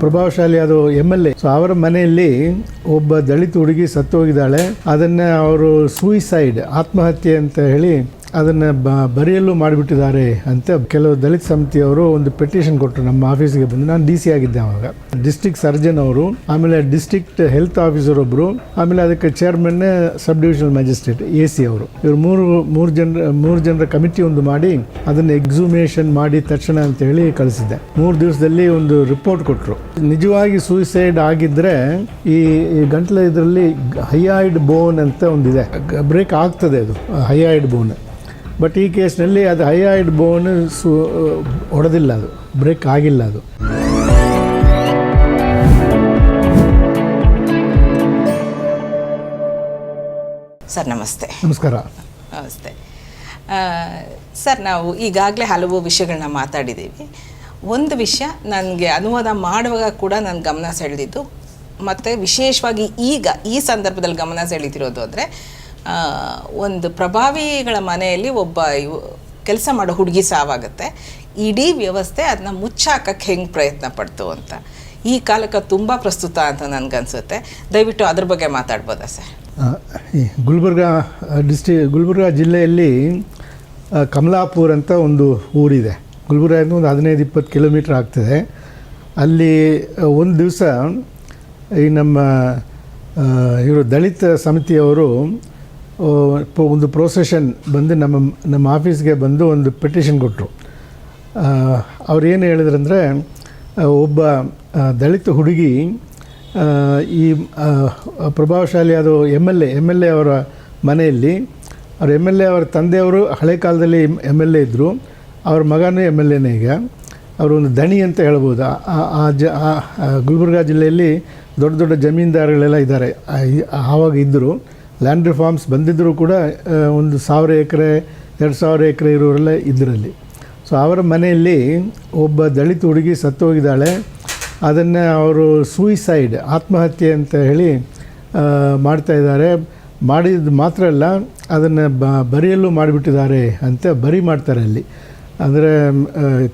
ಪ್ರಭಾವಶಾಲಿ ಅದು M L A. So ಅವರ ಮನೆಯಲ್ಲಿ ಒಬ್ಬ ದಲಿತ ಹುಡುಗಿ ಸತ್ತು ಹೋಗಿದ್ದಾಳೆ ಅದನ್ನ ಅವರು ಸೂಯಿಸೈಡ್ ಆತ್ಮಹತ್ಯೆ ಅಂತ ಹೇಳಿ ಅದನ್ನ ಬ ಬರೆಯಲು ಮಾಡಿಬಿಟ್ಟಿದ್ದಾರೆ ಅಂತ ಕೆಲವು ದಲಿತ ಸಮಿತಿಯವರು ಒಂದು ಪೆಟಿಷನ್ ಕೊಟ್ಟರು ನಮ್ಮ ಆಫೀಸ್ಗೆ ಬಂದು. ನಾನು ಡಿ ಸಿ ಆಗಿದ್ದೆ ಅವಾಗ. ಡಿಸ್ಟ್ರಿಕ್ಟ್ ಸರ್ಜನ್ ಅವರು, ಆಮೇಲೆ ಡಿಸ್ಟಿಕ್ಟ್ ಹೆಲ್ತ್ ಆಫೀಸರ್ ಒಬ್ಬರು ಆಮೇಲೆ ಅದಕ್ಕೆ chairman sub divisional magistrate A C ಅವರು. ಇವರು ಮೂರು ಮೂರು ಜನ, ಮೂರು ಜನರ ಕಮಿಟಿ ಒಂದು ಮಾಡಿ ಅದನ್ನು ಎಕ್ಸುಮೇಷನ್ ಮಾಡಿ ತಕ್ಷಣ ಅಂತ ಹೇಳಿ ಕಳಿಸಿದ್ದೆ. ಮೂರು ದಿವಸದಲ್ಲಿ ಒಂದು ರಿಪೋರ್ಟ್ ಕೊಟ್ಟರು ನಿಜವಾಗಿ ಸೂಯಿಸೈಡ್ ಆಗಿದ್ರೆ ಈ ಈ ಗಂಟ್ಲ ಇದರಲ್ಲಿ ಹೈಯಾಯ್ಡ್ ಬೋನ್ ಅಂತ ಒಂದಿದೆ. ಬ್ರೇಕ್ ಆಗ್ತದೆ ಅದು ಹೈಯಾಯ್ಡ್ ಬೋನ್ ಬಟ್ ಈ ಕೇಸ್ನಲ್ಲಿ ಅದು ಹೈಯಾಯ್ಡ್ ಬೋನ್ ಸು ಹೊಡೆದಿಲ್ಲ ಅದು. ಬ್ರೇಕ್ ಆಗಿಲ್ಲ ಅದು. ಸರ್ ನಮಸ್ತೆ. ನಮಸ್ಕಾರ. ನಮಸ್ತೆ. ಸರ್ ನಾವು ಈಗಾಗಲೇ ಹಲವು ವಿಷಯಗಳನ್ನ ಮಾತಾಡಿದ್ದೀವಿ. ಒಂದು ವಿಷಯ ನನಗೆ ಅನುವಾದ ಮಾಡುವಾಗ ಕೂಡ ನನ್ನ ಗಮನ ಸೆಳೆದಿದ್ದು ಮತ್ತು ವಿಶೇಷವಾಗಿ ಈಗ ಈ ಸಂದರ್ಭದಲ್ಲಿ ಗಮನ ಸೆಳೀತಿರೋದು ಅಂದರೆ ಒಂದು ಪ್ರಭಾವಿಗಳ ಮನೆಯಲ್ಲಿ ಒಬ್ಬ ಕೆಲಸ ಮಾಡೋ ಹುಡುಗಿ ಸಾವಾಗುತ್ತೆ ಇಡೀ ವ್ಯವಸ್ಥೆ ಅದನ್ನ ಮುಚ್ಚಾಕಕ್ಕೆ ಹೆಂಗೆ ಪ್ರಯತ್ನ ಪಡ್ತು ಅಂತ. ಈ ಕಾಲಕ್ಕೆ ತುಂಬ ಪ್ರಸ್ತುತ ಅಂತ ನನಗನ್ಸುತ್ತೆ. ದಯವಿಟ್ಟು ಅದ್ರ ಬಗ್ಗೆ ಮಾತಾಡ್ಬೋದಾ ಸರ್? ಗುಲ್ಬರ್ಗ ಡಿಸ್ಟಿ, ಗುಲ್ಬರ್ಗ ಜಿಲ್ಲೆಯಲ್ಲಿ ಕಮಲಾಪುರ ಅಂತ ಒಂದು ಊರಿದೆ. ಗುಲ್ಬರ್ಗಿಂದ ಒಂದು ಹದಿನೈದು, ಇಪ್ಪತ್ತು ಕಿಲೋಮೀಟ್ರ್ ಆಗ್ತದೆ. ಅಲ್ಲಿ ಒಂದು ದಿವಸ ಈ ನಮ್ಮ ಇವರು ದಲಿತ ಸಮಿತಿಯವರು ಒಂದು ಪ್ರೊಸೆಷನ್ ಬಂದು ನಮ್ಮ ನಮ್ಮ ಆಫೀಸ್ಗೆ ಬಂದು ಒಂದು ಪೆಟಿಷನ್ ಕೊಟ್ಟರು ಅವ್ರು ಏನು ಹೇಳಿದ್ರಂದರೆ ಒಬ್ಬ ದಲಿತ ಹುಡುಗಿ ಈ ಪ್ರಭಾವಶಾಲಿ ಅದು M L A M L A ಅವರ ಮನೆಯಲ್ಲಿ, ಅವ್ರ ಎಂ ಎಲ್ ಎ ಅವರ ತಂದೆಯವರು ಹಳೆ ಕಾಲದಲ್ಲಿ ಎಂ ಎಲ್ ಎ ಇದ್ದರು ಅವ್ರ ಮಗನೂ ಎಂ ಎಲ್ ಎನೇ ಈಗ. ಅವರು ಒಂದು ದಣಿ ಅಂತ ಹೇಳ್ಬೋದು. ಆ- ಜ ಗುಲ್ಬರ್ಗ ಜಿಲ್ಲೆಯಲ್ಲಿ ದೊಡ್ಡ ದೊಡ್ಡ ಜಮೀನ್ದಾರಗಳೆಲ್ಲ ಇದ್ದಾರೆ. ಆವಾಗ ಇದ್ದರು ಲ್ಯಾಂಡ್ ರಿಫಾರ್ಮ್ಸ್ ಬಂದಿದ್ದರೂ ಕೂಡ ಒಂದು ಸಾವಿರ ಎಕರೆ ಎರಡು ಸಾವಿರ ಎಕರೆ ಇರೋರೆಲ್ಲ ಇದರಲ್ಲಿ. ಸೊ ಅವರ ಮನೆಯಲ್ಲಿ ಒಬ್ಬ ದಲಿತ ಹುಡುಗಿ ಸತ್ತು ಹೋಗಿದ್ದಾಳೆ ಅದನ್ನು ಅವರು ಸೂಯಿಸೈಡ್ ಆತ್ಮಹತ್ಯೆ ಅಂತ ಹೇಳಿ ಮಾಡ್ತಾ ಇದ್ದಾರೆ. ಮಾಡಿದ ಮಾತ್ರ ಅಲ್ಲ ಅದನ್ನು ಬ ಬರಿಯಲ್ಲೂ ಮಾಡಿಬಿಟ್ಟಿದ್ದಾರೆ ಅಂತ ಬರಿ ಮಾಡ್ತಾರೆ ಅಲ್ಲಿ. ಅಂದರೆ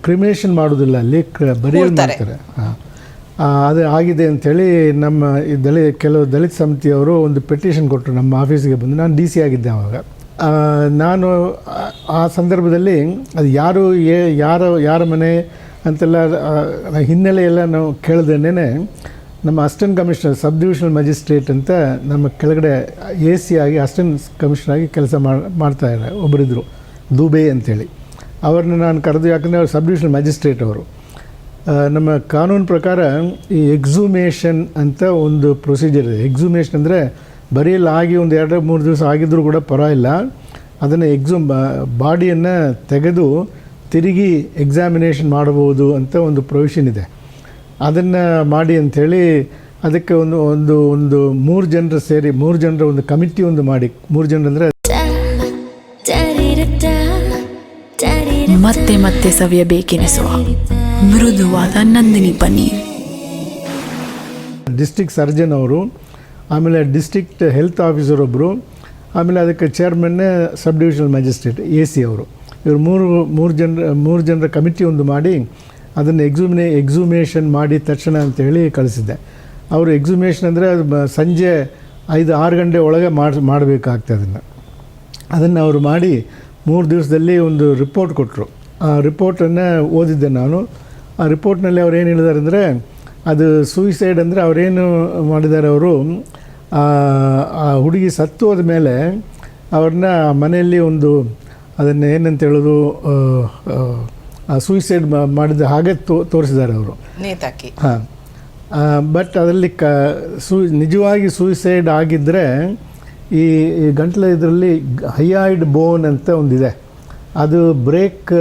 ಕ್ರಿಮಿನೇಷನ್ ಮಾಡೋದಿಲ್ಲ ಅಲ್ಲಿ ಕ್ರ ಬರಿಯಲ್ಲಿ ಮಾಡ್ತಾರೆ. ಹಾಂ. ಅದು ಆಗಿದೆ ಅಂಥೇಳಿ ನಮ್ಮ ಈ ದಲಿ ಕೆಲವು ದಲಿತ ಸಮಿತಿಯವರು ಒಂದು ಪೆಟಿಷನ್ ಕೊಟ್ಟರು ನಮ್ಮ ಆಫೀಸಿಗೆ ಬಂದು. ನಾನು ಡಿ ಸಿ ಆಗಿದ್ದೆ ಆವಾಗ. ನಾನು ಆ- ಸಂದರ್ಭದಲ್ಲಿ ಅದು ಯಾರು ಏ ಯಾರ ಯಾರ ಮನೆ ಅಂತೆಲ್ಲ ಹಿನ್ನೆಲೆಯೆಲ್ಲ ನಾವು ಕೇಳ್ದೇನೆ ನಮ್ಮ assistant commissioner sub divisional magistrate ಅಂತ ನಮ್ಮ ಕೆಳಗಡೆ ಎ ಸಿ ಆಗಿ ಅಸಿಸ್ಟೆಂಟ್ ಕಮಿಷನರ್ ಆಗಿ ಕೆಲಸ ಮಾಡ್ತಾ ಇದ್ದಾರೆ. ಒಬ್ಬರಿದ್ದರು ದುಬೆ ಅಂತೇಳಿ. ಅವ್ರನ್ನ ನಾನು ಕರೆದು, ಯಾಕಂದರೆ ಅವ್ರು ಸಬ್ ಡಿವಿಷನಲ್ ಮ್ಯಾಜಿಸ್ಟ್ರೇಟ್ ಅವರು. ನಮ್ಮ ಕಾನೂನು ಪ್ರಕಾರ ಈ ಎಕ್ಸುಮೇಷನ್ ಅಂತ ಒಂದು ಪ್ರೊಸೀಜರ್ ಇದೆ. ಎಕ್ಸುಮೇಷನ್ ಅಂದರೆ ಬರೀಲಿ ಆಗಿ ಒಂದು ಎರಡು ಮೂರು ದಿವಸ ಆಗಿದ್ದರೂ ಕೂಡ ಪರವಾಗಿಲ್ಲ. ಅದನ್ನು ಎಕ್ಸುಮ್ ಬಾಡಿಯನ್ನು ತೆಗೆದು ತಿರುಗಿ ಎಕ್ಸಾಮಿನೇಷನ್ ಮಾಡಬಹುದು ಅಂತ ಒಂದು ಪ್ರೊವಿಷನ್ ಇದೆ. ಅದನ್ನು ಮಾಡಿ ಅಂಥೇಳಿ ಅದಕ್ಕೆ ಒಂದು ಒಂದು ಒಂದು ಮೂರು ಜನರು ಸೇರಿ ಮೂರು ಜನರ ಒಂದು ಕಮಿಟಿ ಒಂದು ಮಾಡಿ. ಮೂರು ಜನರು ಅಂದರೆ ಮತ್ತೆ ಮತ್ತೆ ಸವಿಯಬೇಕೆನಿಸುವ. ಮೃದುವಾದ ನಂದಿನಿ ಪನ್ನೀರ್. ಡಿಸ್ಟ್ರಿಕ್ಟ್ ಸರ್ಜನ್ ಅವರು, ಆಮೇಲೆ ಡಿಸ್ಟ್ರಿಕ್ಟ್ ಹೆಲ್ತ್ ಆಫೀಸರ್ ಒಬ್ಬರು ಆಮೇಲೆ ಅದಕ್ಕೆ chairman sub divisional magistrate A C ಅವರು. ಇವರು ಮೂರು ಮೂರು ಜನರ ಮೂರು ಜನರ ಕಮಿಟಿ ಒಂದು ಮಾಡಿ ಅದನ್ನು ಎಕ್ಸುಮಿನೇ ಎಕ್ಸುಮೇಷನ್ ಮಾಡಿ ತಕ್ಷಣ ಅಂತ ಹೇಳಿ ಕಳಿಸಿದ್ದೆ. ಅವರು ಎಕ್ಸುಮೇಷನ್ ಅಂದರೆ ಅದು ಸಂಜೆ ಐದು, ಆರು ಗಂಟೆ ಒಳಗೆ ಮಾಡಿ, ಮಾಡಬೇಕಾಗ್ತದೆ ಅದನ್ನು. ಅದನ್ನು ಅವರು ಮಾಡಿ ಮೂರು ದಿವಸದಲ್ಲಿ ಒಂದು ರಿಪೋರ್ಟ್ ಕೊಟ್ಟರು ಆ ರಿಪೋರ್ಟನ್ನು ಓದಿದ್ದೆ ನಾನು. ಆ ರಿಪೋರ್ಟ್ನಲ್ಲಿ ಅವ್ರು ಏನು ಹೇಳಿದ್ದಾರೆ ಅಂದರೆ ಅದು ಸೂಯಿಸೈಡ್ ಅಂದರೆ ಅವರೇನು ಮಾಡಿದ್ದಾರೆ ಅವರು ಆ ಹುಡುಗಿ ಸತ್ತು ಹೋದ ಮೇಲೆ ಅವ್ರನ್ನ ಮನೆಯಲ್ಲಿ ಒಂದು ಅದನ್ನು ಏನಂತ ಹೇಳೋದು ಸೂಯಿಸೈಡ್ ಮಾಡಿದ ಹಾಗೆ ತೋ ತೋರಿಸಿದ್ದಾರೆ ಅವರು. ನೇತಾಕಿ. ಹಾಂ. ಬಟ್ ಅದರಲ್ಲಿ ಕ ಸೂ ನಿಜವಾಗಿ ಸೂಯಿಸೈಡ್ ಆಗಿದ್ದರೆ ಈ ಈ ಗಂಟ್ಲ ಇದರಲ್ಲಿ ಹೈಯಾಯ್ಡ್ ಬೋನ್ ಅಂತ ಒಂದಿದೆ. ಅದು ಬ್ರೇಕ್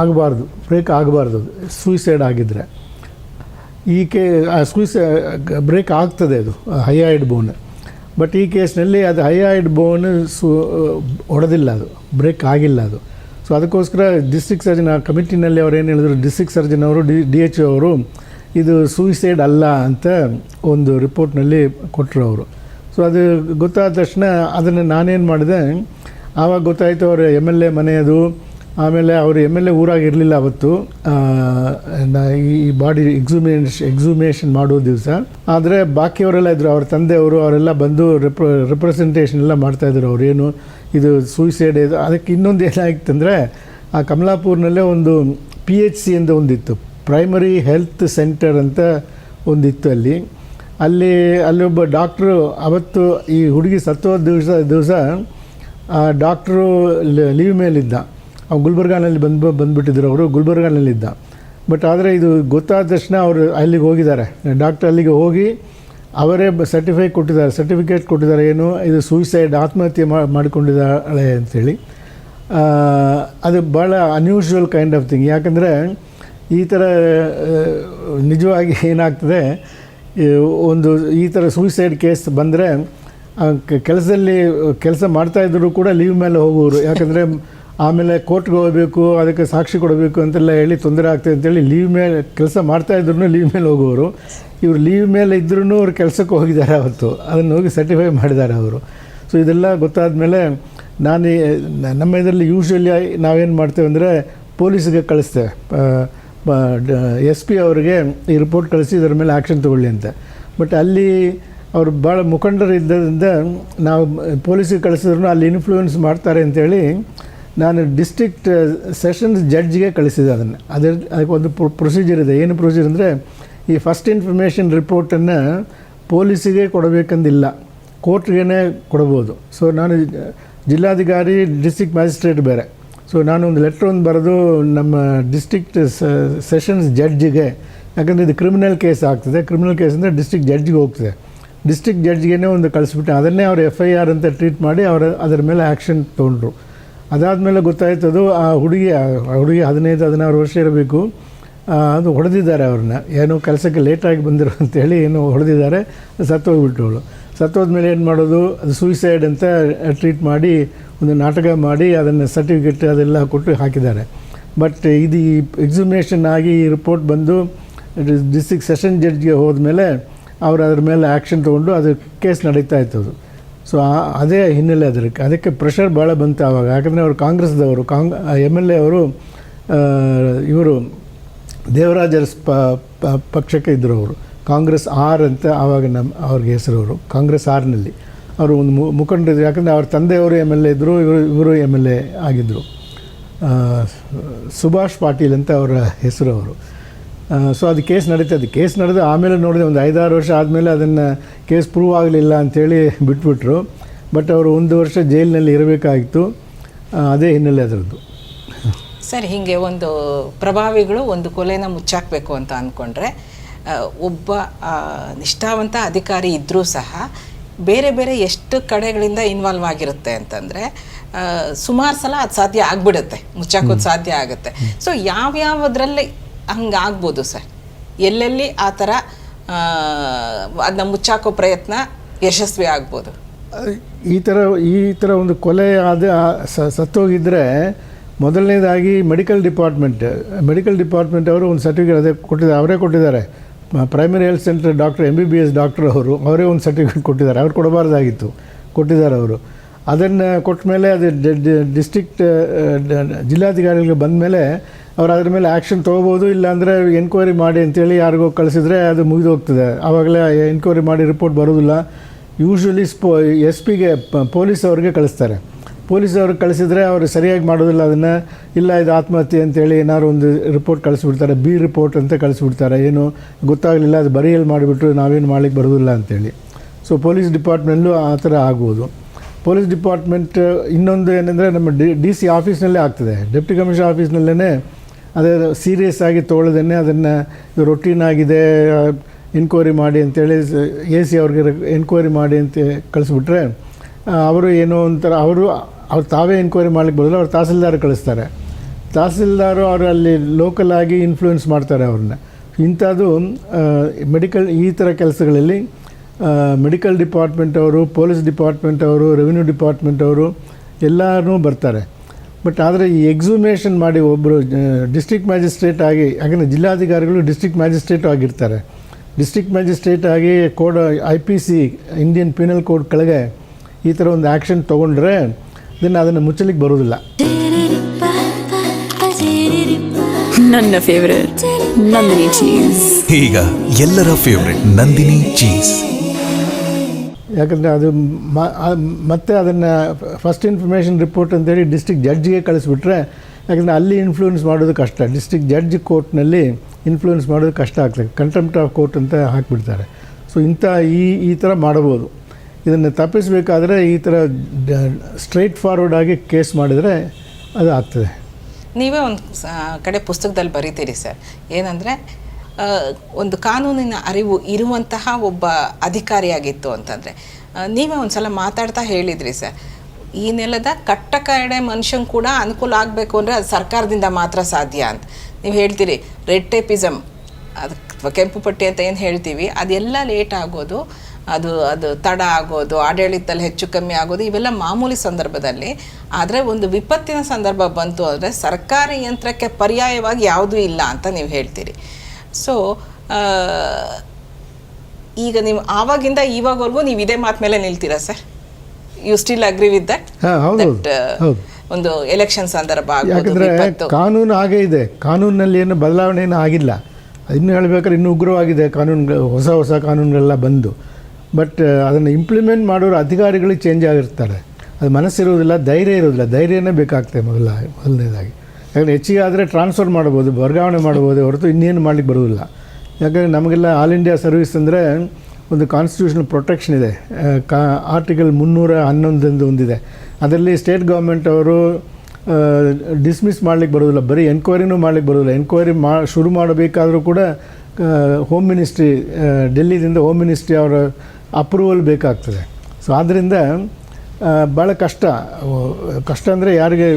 ಆಗಬಾರ್ದು, ಬ್ರೇಕ್ ಆಗಬಾರ್ದು ಅದು ಸೂಯಿಸೈಡ್ ಆಗಿದ್ದರೆ ಈಕೆ ಸೂಯಿಸ ಬ್ರೇಕ್ ಆಗ್ತದೆ ಅದು ಹೈಯಾಯ್ಡ್ ಬೋನ್ ಬಟ್ ಈ ಕೇಸ್ನಲ್ಲಿ ಅದು ಹೈಯಾಯ್ಡ್ ಬೋನ್ ಸು ಹೊಡೆದಿಲ್ಲ ಅದು, ಬ್ರೇಕ್ ಆಗಿಲ್ಲ ಅದು. ಸೊ ಅದಕ್ಕೋಸ್ಕರ ಡಿಸ್ಟ್ರಿಕ್ಟ್ ಸರ್ಜನ್ ಆ ಕಮಿಟಿನಲ್ಲಿ ಅವ್ರು ಏನು ಹೇಳಿದ್ರು ಡಿಸ್ಟ್ರಿಕ್ಟ್ ಸರ್ಜನ್ ಅವರು, ಡಿ ಡಿ ಎಚ್ ಅವರು, ಇದು ಸೂಯಿಸೈಡ್ ಅಲ್ಲ ಅಂತ ಒಂದು ರಿಪೋರ್ಟ್ನಲ್ಲಿ ಕೊಟ್ಟರು ಅವರು. ಸೊ ಅದು ಗೊತ್ತಾದ ತಕ್ಷಣ ಅದನ್ನು ನಾನೇನು ಮಾಡಿದೆ, ಆವಾಗ ಗೊತ್ತಾಯಿತು ಅವರು ಎಂ ಎಲ್ ಎ ಮನೆಯದು ಆಮೇಲೆ ಅವರು ಎಂ ಎಲ್ ಎ ಊರಾಗಿರಲಿಲ್ಲ ಅವತ್ತು. ಈ ಬಾಡಿ ಎಕ್ಸುಮೇಷ್ ಎಕ್ಸುಮೇಷನ್ ಮಾಡೋ ದಿವಸ. ಆದರೆ ಬಾಕಿಯವರೆಲ್ಲ ಇದ್ದರು ಅವ್ರ ತಂದೆಯವರು, ಅವರೆಲ್ಲ ಬಂದು ರೆಪ್ರ ರೆಪ್ರೆಸೆಂಟೇಷನ್ ಎಲ್ಲ ಮಾಡ್ತಾಯಿದ್ರು ಅವರೇನು ಇದು ಸೂಯಿಸೈಡ್ ಇದು, ಅದಕ್ಕೆ ಇನ್ನೊಂದು ಏನಾಗಿತ್ತಂದರೆ ಆ ಕಮಲಾಪುರ್ನಲ್ಲೇ ಒಂದು ಪಿ ಎಚ್ ಸಿ ಅಂತ ಒಂದಿತ್ತು. ಪ್ರೈಮರಿ ಹೆಲ್ತ್ ಸೆಂಟರ್ ಅಂತ ಒಂದಿತ್ತು ಅಲ್ಲಿ. ಅಲ್ಲಿ, ಅಲ್ಲೊಬ್ಬ ಡಾಕ್ಟ್ರು ಅವತ್ತು ಈ ಹುಡುಗಿ ಸತ್ತೋದ ದಿವಸ ದಿವಸ, ಆ ಡಾಕ್ಟ್ರು ಲೀವ್ ಮೇಲಿದ್ದ. ಅವ್ನು ಗುಲ್ಬರ್ಗಾನಲ್ಲಿ ಬಂದು ಬಂದುಬಿಟ್ಟಿದ್ರು ಅವರು, ಗುಲ್ಬರ್ಗಾನಲ್ಲಿದ್ದ. ಬಟ್ ಆದರೆ ಇದು ಗೊತ್ತಾದ ತಕ್ಷಣ ಅವರು ಅಲ್ಲಿಗೆ ಹೋಗಿದ್ದಾರೆ. ಡಾಕ್ಟರ್ ಅಲ್ಲಿಗೆ ಹೋಗಿ ಅವರೇ ಸರ್ಟಿಫೈ ಕೊಟ್ಟಿದ್ದಾರೆ. ಸರ್ಟಿಫಿಕೇಟ್ ಕೊಟ್ಟಿದ್ದಾರೆ ಏನು, ಇದು ಸೂಯಿಸೈಡ್ ಆತ್ಮಹತ್ಯೆ ಮಾಡಿಕೊಂಡಿದ್ದಾಳೆ ಅಂಥೇಳಿ ಅದು ಭಾಳ ಅನ್ಯೂಶುವಲ್ ಕೈಂಡ್ ಆಫ್ ಥಿಂಗ್ ಯಾಕಂದರೆ ಈ ಥರ ನಿಜವಾಗಿ ಏನಾಗ್ತದೆ ಒಂದು ಈ ಥರ ಸೂಯಿಸೈಡ್ ಕೇಸ್ ಬಂದರೆ ಕೆಲಸದಲ್ಲಿ, ಕೆಲಸ ಮಾಡ್ತಾಯಿದ್ರು ಕೂಡ ಲೀವ್ ಮೇಲೆ ಹೋಗೋರು ಯಾಕಂದರೆ ಆಮೇಲೆ ಕೋರ್ಟ್ಗೆ ಹೋಗಬೇಕು, ಅದಕ್ಕೆ ಸಾಕ್ಷಿ ಕೊಡಬೇಕು ಅಂತೆಲ್ಲ ಹೇಳಿ ತೊಂದರೆ ಆಗ್ತದೆ ಅಂತೇಳಿ ಲೀವ್ ಮೇಲೆ ಕೆಲಸ ಮಾಡ್ತಾ ಇದ್ರು ಲೀವ್ ಮೇಲೆ ಹೋಗೋರು ಇವರು ಲೀವ್ ಮೇಲೆ ಇದ್ರೂ ಅವ್ರು ಕೆಲಸಕ್ಕೆ ಹೋಗಿದ್ದಾರೆ ಅವತ್ತು. ಅದನ್ನು ಹೋಗಿ ಸರ್ಟಿಫೈ ಮಾಡಿದ್ದಾರೆ ಅವರು. ಸೊ ಇದೆಲ್ಲ ಗೊತ್ತಾದ ಮೇಲೆ ನಾನು, ನಮ್ಮ ಇದರಲ್ಲಿ ಯೂಶ್ವಲಿ ನಾವೇನು ಮಾಡ್ತೇವೆ ಅಂದರೆ ಪೊಲೀಸಿಗೆ ಕಳಿಸ್ತೇವೆ ಎಸ್ ಪಿ ಅವರಿಗೆ ಈ ರಿಪೋರ್ಟ್ ಕಳಿಸಿ ಇದರ ಮೇಲೆ ಆ್ಯಕ್ಷನ್ ತೊಗೊಳ್ಳಿ ಅಂತ. ಬಟ್ ಅಲ್ಲಿ ಅವರು ಭಾಳ ಮುಖಂಡರು ಇದ್ದರಿಂದ ನಾವು ಪೊಲೀಸಿಗೆ ಕಳಿಸಿದ್ರು ಅಲ್ಲಿ ಇನ್ಫ್ಲೂಯೆನ್ಸ್ ಮಾಡ್ತಾರೆ ಅಂತೇಳಿ ನಾನು ಡಿಸ್ಟ್ರಿಕ್ಟ್ ಸೆಷನ್ಸ್ ಜಡ್ಜ್ಗೆ ಕಳಿಸಿದೆ ಅದನ್ನು. ಅದರ ಅದಕ್ಕೆ ಒಂದು ಪ್ರೊಸೀಜರ್ ಇದೆ. ಏನು ಪ್ರೊಸೀಜರ್ ಅಂದರೆ, ಈ ಫಸ್ಟ್ ಇನ್ಫಾರ್ಮೇಷನ್ ರಿಪೋರ್ಟನ್ನು ಪೊಲೀಸಿಗೆ ಕೊಡಬೇಕಂದಿಲ್ಲ. ಕೋರ್ಟ್ಗೇ ಕೊಡ್ಬೋದು. ಸೊ ನಾನು ಜಿಲ್ಲಾಧಿಕಾರಿ ಡಿಸ್ಟ್ರಿಕ್ಟ್ ಮ್ಯಾಜಿಸ್ಟ್ರೇಟ್ ಬೇರೆ. ಸೊ ನಾನು ಒಂದು ಲೆಟ್ರ್ ಒಂದು ಬರೆದು ನಮ್ಮ ಡಿಸ್ಟ್ರಿಕ್ಟ್ ಸೆಷನ್ಸ್ ಜಡ್ಜಿಗೆ ಯಾಕಂದರೆ ಇದು ಕ್ರಿಮಿನಲ್ ಕೇಸ್ ಆಗ್ತದೆ. ಕ್ರಿಮಿನಲ್ ಕೇಸ್ ಅಂದರೆ ಡಿಸ್ಟ್ರಿಕ್ಟ್ ಜಡ್ಜ್ಗೆ ಹೋಗ್ತದೆ. ಡಿಸ್ಟ್ರಿಕ್ಟ್ ಜಡ್ಜ್ಗೆ ಒಂದು ಕಳಿಸ್ಬಿಟ್ಟು, ಅದನ್ನೇ ಅವ್ರು ಎಫ್ ಐ ಆರ್ ಅಂತ ಟ್ರೀಟ್ ಮಾಡಿ ಅವರು, ಅದರ ಮೇಲೆ ಆ್ಯಕ್ಷನ್ ತೊಗೊಂಡ್ರು. ಅದಾದಮೇಲೆ ಅದು ಆ ಹುಡುಗಿ ಆ ಹುಡುಗಿ ಹದಿನೈದು, ಹದಿನಾರು ವರ್ಷ ಇರಬೇಕು. ಅದು ಹೊಡೆದಿದ್ದಾರೆ ಅವ್ರನ್ನ. ಏನು ಕೆಲಸಕ್ಕೆ ಲೇಟಾಗಿ ಬಂದಿರೋ ಅಂತೇಳಿ ಏನೋ ಹೊಡೆದಿದ್ದಾರೆ. ಸತ್ತೋಗ್ಬಿಟ್ಟವಳು. ಸತ್ತೋದ್ಮೇಲೆ ಏನು ಮಾಡೋದು? ಅದು ಸೂಯಿಸೈಡ್ ಅಂತ ಟ್ರೀಟ್ ಮಾಡಿ, ಒಂದು ನಾಟಕ ಮಾಡಿ, ಅದನ್ನು ಸರ್ಟಿಫಿಕೇಟ್ ಅದೆಲ್ಲ ಕೊಟ್ಟು ಹಾಕಿದ್ದಾರೆ. ಬಟ್ ಇದು ಈ ಎಕ್ಸಿಮಿನೇಷನ್ ಆಗಿ ರಿಪೋರ್ಟ್ ಬಂದು ಡಿಸ್ಟ್ರಿಕ್ಟ್ ಸೆಷನ್ ಜಡ್ಜ್ಗೆ ಹೋದ್ಮೇಲೆ, ಅವರು ಅದ್ರ ಮೇಲೆ ಆ್ಯಕ್ಷನ್ ತೊಗೊಂಡು, ಅದು ಕೇಸ್ ನಡೀತಾ ಇತ್ತು ಅದು ಸೊ ಅದೇ ಹಿನ್ನೆಲೆ ಅದಕ್ಕೆ ಅದಕ್ಕೆ ಪ್ರೆಷರ್ ಭಾಳ ಬಂತು ಆವಾಗ ಯಾಕಂದರೆ ಅವರು ಕಾಂಗ್ರೆಸ್ದವರು, ಕಾಂಗ್, ಎಂ ಎಲ್ ಎ ಅವರು ಇವರು ದೇವರಾಜರ ಪಕ್ಷಕ್ಕೆ ಇದ್ದರು ಅವರು. ಕಾಂಗ್ರೆಸ್ ಆರ್ ಅಂತ ಆವಾಗ ನಮ್ಮ, ಅವ್ರಿಗೆ ಹೆಸರು ಅವರು. ಕಾಂಗ್ರೆಸ್ ಆರ್ನಲ್ಲಿ. ಅವರು ಒಂದು ಮು, ಮುಖಂಡರು, ಯಾಕಂದರೆ ಅವ್ರ ತಂದೆಯವರು ಎಂ ಎಲ್ ಎ ಇದ್ದರು ಇವರು ಇವರು ಎಂ ಎಲ್ ಎ ಆಗಿದ್ದರು ಸುಭಾಷ್ ಪಾಟೀಲ್ ಅಂತ ಅವರ ಹೆಸರು ಅವರು. ಸೊ ಅದು ಕೇಸ್ ನಡೀತದೆ ಕೇಸ್ ನಡೆದು ಆಮೇಲೆ ನೋಡಿದೆ ಒಂದು ಐದಾರು ವರ್ಷ ಆದಮೇಲೆ ಅದನ್ನು ಕೇಸ್ ಪ್ರೂವ್ ಆಗಲಿಲ್ಲ ಅಂಥೇಳಿ ಬಿಟ್ಬಿಟ್ರು. ಬಟ್ ಅವರು ಒಂದು ವರ್ಷ ಜೈಲಿನಲ್ಲಿ ಇರಬೇಕಾಗಿತ್ತು. ಅದೇ ಹಿನ್ನೆಲೆ ಅದರದ್ದು. ಸರ್ ಹೀಗೆ ಒಂದು ಪ್ರಭಾವಿಗಳು ಒಂದು ಕೊಲೆನ ಮುಚ್ಚಾಕಬೇಕು ಅಂತ ಅಂದ್ಕೊಂಡ್ರೆ ಒಬ್ಬ ನಿಷ್ಠಾವಂತ ಅಧಿಕಾರಿ ಇದ್ದರೂ ಸಹ ಬೇರೆ ಬೇರೆ ಎಷ್ಟು ಕಡೆಗಳಿಂದ ಇನ್ವಾಲ್ವ್ ಆಗಿರುತ್ತೆ ಅಂತಂದರೆ ಸುಮಾರು ಸಲ ಅದು ಸಾಧ್ಯ ಆಗ್ಬಿಡುತ್ತೆ ಮುಚ್ಚಾಕೋದು ಸಾಧ್ಯ ಆಗುತ್ತೆ. ಸೊ ಯಾವ್ಯಾವುದ್ರಲ್ಲಿ ಹಂಗೆ ಆಗ್ಬೋದು ಸರ್. ಎಲ್ಲೆಲ್ಲಿ ಆ ಥರ ಅದನ್ನ ಮುಚ್ಚಾಕೋ ಪ್ರಯತ್ನ ಯಶಸ್ವಿ ಆಗ್ಬೋದು. ಈ ಥರ ಈ ಥರ ಒಂದು ಕೊಲೆ ಆದ ಸತ್ತೋಗಿದ್ದರೆ ಮೊದಲನೇದಾಗಿ ಮೆಡಿಕಲ್ ಡಿಪಾರ್ಟ್ಮೆಂಟ್ ಮೆಡಿಕಲ್ ಡಿಪಾರ್ಟ್ಮೆಂಟ್ ಅವರು ಒಂದು ಸರ್ಟಿಫಿಕೇಟ್ ಅದೇ ಕೊಟ್ಟಿದ್ದಾರೆ, ಅವರೇ ಕೊಟ್ಟಿದ್ದಾರೆ. Primary health centre doctor M B B S doctor ಅವರು, ಅವರೇ ಒಂದು ಸರ್ಟಿಫಿಕೇಟ್ ಕೊಟ್ಟಿದ್ದಾರೆ. ಅವ್ರು ಕೊಡಬಾರ್ದಾಗಿತ್ತು, ಕೊಟ್ಟಿದ್ದಾರೆ ಅವರು. ಅದನ್ನು ಕೊಟ್ಟ ಮೇಲೆ ಅದು ಡಿಸ್ಟ್ರಿಕ್ಟ್ ಜಿಲ್ಲಾಧಿಕಾರಿಗಳಿಗೆ ಬಂದ ಮೇಲೆ ಅವ್ರು ಅದ್ರ ಮೇಲೆ ಆ್ಯಕ್ಷನ್ ತೊಗೋಬೋದು, ಇಲ್ಲಾಂದರೆ ಎನ್ಕ್ವೈರಿ ಮಾಡಿ ಅಂತೇಳಿ ಯಾರಿಗೋ ಕಳಿಸಿದ್ರೆ ಅದು ಮುಗಿದು ಹೋಗ್ತದೆ ಆವಾಗಲೇ ಎನ್ಕ್ವೈರಿ ಮಾಡಿ ರಿಪೋರ್ಟ್ ಬರೋದಿಲ್ಲ. ಯೂಶ್ವಲಿ ಸ್ಪೋ ಎಸ್ ಪಿಗೆ ಪೊಲೀಸ್ ಅವ್ರಿಗೆ ಕಳಿಸ್ತಾರೆ. ಪೊಲೀಸ್ ಅವ್ರಿಗೆ ಕಳಿಸಿದ್ರೆ ಅವರು ಸರಿಯಾಗಿ ಮಾಡೋದಿಲ್ಲ ಅದನ್ನು. ಇಲ್ಲ, ಇದು ಆತ್ಮಹತ್ಯೆ ಅಂತೇಳಿ ಏನಾದ್ರು ಒಂದು ರಿಪೋರ್ಟ್ ಕಳಿಸ್ಬಿಡ್ತಾರೆ. ಬಿ ರಿಪೋರ್ಟ್ ಅಂತ ಕಳಿಸ್ಬಿಡ್ತಾರೆ. ಏನು ಗೊತ್ತಾಗಲಿಲ್ಲ, ಅದು ಬರೆಯಲ್ಲಿ ಮಾಡಿಬಿಟ್ರು, ನಾವೇನು ಮಾಡ್ಲಿಕ್ಕೆ ಬರೋದಿಲ್ಲ ಅಂತೇಳಿ. ಸೊ ಪೊಲೀಸ್ ಡಿಪಾರ್ಟ್ಮೆಂಟಲ್ಲೂ ಆ ಥರ ಆಗ್ಬೋದು. ಪೊಲೀಸ್ ಡಿಪಾರ್ಟ್ಮೆಂಟ್ ಇನ್ನೊಂದು ಏನಂದರೆ ನಮ್ಮ ಡಿ ಡಿ ಸಿ ಆಫೀಸ್ನಲ್ಲೇ ಆಗ್ತದೆ. ಡೆಪ್ಟಿ ಕಮಿಷನರ್ ಆಫೀಸ್ನಲ್ಲೇ ಅದೇ ಸೀರಿಯಸ್ ಆಗಿ ತೊಗೊಳ್ಳೋದನ್ನೇ ಅದನ್ನು ರೊಟೀನ್ ಆಗಿದೆ ಎನ್ಕ್ವೈರಿ ಮಾಡಿ ಅಂತೇಳಿ ಎ ಸಿ ಅವ್ರಿಗೆ ಎನ್ಕ್ವೈರಿ ಮಾಡಿ ಅಂತ ಕಳಿಸ್ಬಿಟ್ರೆ ಅವರು ಏನೋ ಒಂಥರ, ಅವರು, ಅವ್ರು ತಾವೇ ಎನ್ಕ್ವೈರಿ ಮಾಡ್ಲಿಕ್ಕೆ ಬದಲು ಅವ್ರು ತಹಸೀಲ್ದಾರ್ ಕಳಿಸ್ತಾರೆ. ತಹಸೀಲ್ದಾರು ಅವರು ಅಲ್ಲಿ ಲೋಕಲ್ ಆಗಿ ಇನ್ಫ್ಲೂಯೆನ್ಸ್ ಮಾಡ್ತಾರೆ ಅವ್ರನ್ನ. ಇಂಥದ್ದು ಮೆಡಿಕಲ್ ಈ ಥರ ಕೆಲಸಗಳಲ್ಲಿ ಮೆಡಿಕಲ್ ಡಿಪಾರ್ಟ್ಮೆಂಟ್ ಅವರು ಪೊಲೀಸ್ ಡಿಪಾರ್ಟ್ಮೆಂಟ್ ಅವರು ರೆವಿನ್ಯೂ ಡಿಪಾರ್ಟ್ಮೆಂಟ್ ಅವರು ಎಲ್ಲರೂ ಬರ್ತಾರೆ. ಬಟ್ ಆದರೆ ಈ ಎಕ್ಸುಮೇಷನ್ ಮಾಡಿ ಒಬ್ಬರು ಡಿಸ್ಟ್ರಿಕ್ಟ್ ಮ್ಯಾಜಿಸ್ಟ್ರೇಟ್ ಆಗಿ ಯಾಕಂದರೆ ಜಿಲ್ಲಾಧಿಕಾರಿಗಳು ಡಿಸ್ಟ್ರಿಕ್ಟ್ ಮ್ಯಾಜಿಸ್ಟ್ರೇಟ್ ಆಗಿರ್ತಾರೆ. ಡಿಸ್ಟ್ರಿಕ್ಟ್ ಮ್ಯಾಜಿಸ್ಟ್ರೇಟ್ ಆಗಿ code I P C Indian penal code ಕೆಳಗೆ ಈ ಥರ ಒಂದು ಆ್ಯಕ್ಷನ್ ತೊಗೊಂಡ್ರೆ ದೆನ್ ಅದನ್ನು ಮುಚ್ಚಲಿಕ್ಕೆ ಬರೋದಿಲ್ಲ ನನ್ನ ಫೇವರೇಟ್ ನಂದಿನಿ ಚೀಸ್ ಈಗ ಎಲ್ಲರ ಫೇವರೆಟ್ ನಂದಿನಿ ಚೀಸ್ ಯಾಕಂದರೆ ಅದು ಮತ್ತೆ ಅದನ್ನು ಫಸ್ಟ್ ಇನ್ಫಾರ್ಮೇಷನ್ ರಿಪೋರ್ಟ್ ಅಂತೇಳಿ ಡಿಸ್ಟ್ರಿಕ್ಟ್ ಜಡ್ಜಿಗೆ ಕಳಿಸ್ಬಿಟ್ರೆ, ಯಾಕಂದರೆ ಅಲ್ಲಿ ಇನ್ಫ್ಲೂಯೆನ್ಸ್ ಮಾಡೋದು ಕಷ್ಟ. ಡಿಸ್ಟ್ರಿಕ್ಟ್ ಜಡ್ಜ್ ಕೋರ್ಟ್ನಲ್ಲಿ ಇನ್ಫ್ಲೂಯೆನ್ಸ್ ಮಾಡೋದು ಕಷ್ಟ ಆಗ್ತದೆ. ಕಂಟೆಂಪ್ಟ್ ಆಫ್ ಕೋರ್ಟ್ ಅಂತ ಹಾಕಿಬಿಡ್ತಾರೆ. ಸೊ ಇಂಥ ಈ ಈ ಥರ ಮಾಡಬಹುದು. ಇದನ್ನು ತಪ್ಪಿಸಬೇಕಾದ್ರೆ ಈ ಥರ ಸ್ಟ್ರೈಟ್ ಫಾರ್ವರ್ಡ್ ಆಗಿ ಕೇಸ್ ಮಾಡಿದರೆ ಅದು ಆಗ್ತದೆ. ನೀವೇ ಒಂದು ಕಡೆ ಪುಸ್ತಕದಲ್ಲಿ ಬರೀತೀರಿ ಸರ್. ಏನಂದರೆ ಒಂದು ಕಾನೂನಿನ ಅರಿವು ಇರುವಂತಹ ಒಬ್ಬ ಅಧಿಕಾರಿಯಾಗಿತ್ತು ಅಂತಂದರೆ. ನೀವೇ ಒಂದು ಸಲ ಮಾತಾಡ್ತಾ ಹೇಳಿದ್ರಿ ಸರ್. ಈ ನೆಲದ ಕಟ್ಟ ಕಡೆ ಮನುಷ್ಯಂಗೆ ಕೂಡ ಅನುಕೂಲ ಆಗಬೇಕು ಅಂದರೆ ಅದು ಸರ್ಕಾರದಿಂದ ಮಾತ್ರ ಸಾಧ್ಯ ಅಂತ. ನೀವು ಹೇಳ್ತೀರಿ, ರೆಡ್ ಟೇಪಿಸಮ್ ಅದು ಕೆಂಪು ಪಟ್ಟಿ ಅಂತ ಏನು ಹೇಳ್ತೀವಿ, ಅದೆಲ್ಲ ಲೇಟ್ ಆಗೋದು, ಅದು ಅದು ತಡ ಆಗೋದು, ಆಡಳಿತದಲ್ಲಿ ಹೆಚ್ಚು ಕಮ್ಮಿ ಆಗೋದು, ಇವೆಲ್ಲ ಮಾಮೂಲಿ ಸಂದರ್ಭದಲ್ಲಿ. ಆದರೆ ಒಂದು ವಿಪತ್ತಿನ ಸಂದರ್ಭ ಬಂತು ಅಂದರೆ ಸರ್ಕಾರಿ ಯಂತ್ರಕ್ಕೆ ಪರ್ಯಾಯವಾಗಿ ಯಾವುದೂ ಇಲ್ಲ ಅಂತ ನೀವು ಹೇಳ್ತೀರಿ. ಸೊ ಈಗ ನೀವು ಆವಾಗಿಂದ ಇವಾಗವರೆಗೂ ನೀವು ಇದೇ ಮಾತು ಮೇಲೆ ನಿಲ್ತೀರಾ sir? You still agree with that. ಒಂದು ಎಲೆಕ್ಷನ್ ಸಂದರ್ಭ ಯಾಕಂದ್ರೆ ಯಾಕಂದರೆ ಕಾನೂನು ಹಾಗೇ ಇದೆ. ಕಾನೂನಲ್ಲಿ ಏನು ಬದಲಾವಣೆ ಏನು ಆಗಿಲ್ಲ. ಇನ್ನು ಹೇಳಬೇಕಾದ್ರೆ ಇನ್ನೂ ಉಗ್ರವಾಗಿದೆ. ಕಾನೂನು ಹೊಸ ಹೊಸ ಕಾನೂನುಗಳೆಲ್ಲ ಬಂದು. ಬಟ್ ಅದನ್ನು ಇಂಪ್ಲಿಮೆಂಟ್ ಮಾಡೋರು ಅಧಿಕಾರಿಗಳು ಚೇಂಜ್ ಆಗಿರ್ತಾರೆ. ಅದು ಮನಸ್ಸಿರೋದಿಲ್ಲ ಧೈರ್ಯ ಇರೋದಿಲ್ಲ. ಧೈರ್ಯನೇ ಬೇಕಾಗ್ತದೆ ಮೊದಲ ಮೊದಲನೇದಾಗಿ. ಯಾಕಂದರೆ ಹೆಚ್ಚಿಗೆ ಆದರೆ ಟ್ರಾನ್ಸ್ಫರ್ ಮಾಡ್ಬೋದು, ವರ್ಗಾವಣೆ ಮಾಡ್ಬೋದು, ಹೊರತು ಇನ್ನೇನು ಮಾಡಲಿಕ್ಕೆ ಬರೋದಿಲ್ಲ. ಯಾಕಂದರೆ ನಮಗೆಲ್ಲ ಆಲ್ ಇಂಡಿಯಾ ಸರ್ವಿಸ್ ಅಂದರೆ ಒಂದು ಕಾನ್ಸ್ಟಿಟ್ಯೂಷನಲ್ ಪ್ರೊಟೆಕ್ಷನ್ ಇದೆ. ಕಾ ಆರ್ಟಿಕಲ್ ಮುನ್ನೂರ ಹನ್ನೊಂದೊಂದು ಒಂದಿದೆ. ಅದರಲ್ಲಿ ಸ್ಟೇಟ್ ಗೌರ್ಮೆಂಟ್ ಅವರು ಡಿಸ್ಮಿಸ್ ಮಾಡಲಿಕ್ಕೆ ಬರೋದಿಲ್ಲ. ಬರೀ ಎನ್ಕ್ವೈರಿನೂ ಮಾಡಲಿಕ್ಕೆ ಬರೋದಿಲ್ಲ. ಎನ್ಕ್ವೈರಿ ಮಾ, ಶುರು ಮಾಡಬೇಕಾದರೂ ಕೂಡ ಹೋಮ್ ಮಿನಿಸ್ಟ್ರಿ ಡೆಲ್ಲಿದಿಂದ ಹೋಮ್ ಮಿನಿಸ್ಟ್ರಿ ಅವರ ಅಪ್ರೂವಲ್ ಬೇಕಾಗ್ತದೆ. ಸೊ ಆದ್ದರಿಂದ ಭಾಳ ಕಷ್ಟ. ಕಷ್ಟ ಅಂದರೆ ಯಾರಿಗೆ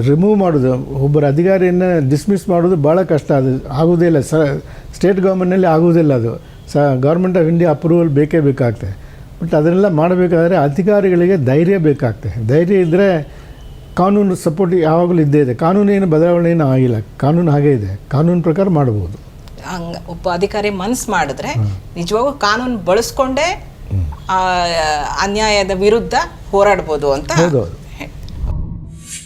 ರಿಮೂವ್ ಮಾಡೋದು. ಒಬ್ಬರ ಅಧಿಕಾರಿಯನ್ನು ಡಿಸ್ಮಿಸ್ ಮಾಡೋದು ಭಾಳ ಕಷ್ಟ. ಅದು ಆಗೋದೇ ಇಲ್ಲ. ಸ ಸ್ಟೇಟ್ ಗೌರ್ಮೆಂಟ್ನಲ್ಲಿ ಆಗೋದಿಲ್ಲ ಅದು. ಸ ಗೌರ್ಮೆಂಟ್ ಆಫ್ ಇಂಡಿಯಾ ಅಪ್ರೂವಲ್ ಬೇಕೇ ಬೇಕಾಗ್ತದೆ. ಬಟ್ ಅದನ್ನೆಲ್ಲ ಮಾಡಬೇಕಾದ್ರೆ ಅಧಿಕಾರಿಗಳಿಗೆ ಧೈರ್ಯ ಬೇಕಾಗ್ತದೆ. ಧೈರ್ಯ ಇದ್ದರೆ ಕಾನೂನು ಸಪೋರ್ಟ್ ಯಾವಾಗಲೂ ಇದ್ದೇ ಇದೆ. ಕಾನೂನು ಏನು ಬದಲಾವಣೆ ಏನು ಆಗಿಲ್ಲ. ಕಾನೂನು ಹಾಗೇ ಇದೆ. ಕಾನೂನು ಪ್ರಕಾರ ಮಾಡ್ಬೋದು. ಹಂಗೆ ಒಬ್ಬ ಅಧಿಕಾರಿ ಮನಸ್ಸು ಮಾಡಿದ್ರೆ ನಿಜವಾಗೂ ಕಾನೂನು ಬಳಸ್ಕೊಂಡೇ ಆ, ಅನ್ಯಾಯದ ವಿರುದ್ಧ ಹೋರಾಡ್ಬೋದು ಅಂತ ಹೌದೌದು.